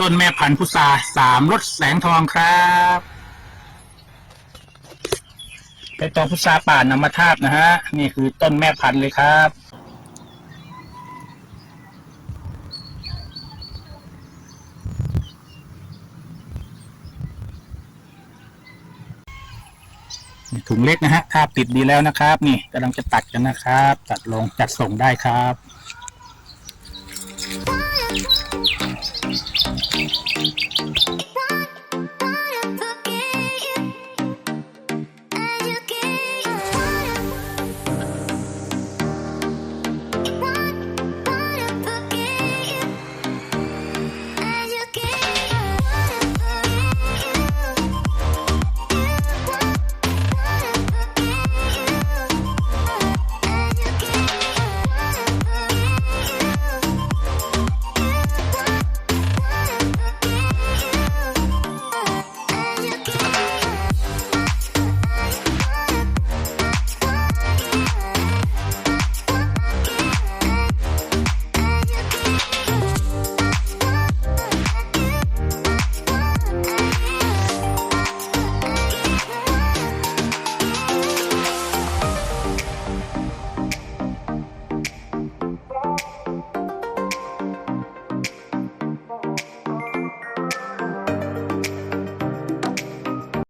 ต้นแม่พันธุ์พุทราสามรถแสงทองครับเป็นตองพุทราป่านามาทาบนะฮะ นี่คือต้นแม่พันธุ์เลยครับถุงเล็กนะฮะทาปิดดีแล้วนะครับ นี่กำลังจะตัดกันนะครับ ตัดลงจัดส่งได้ครับ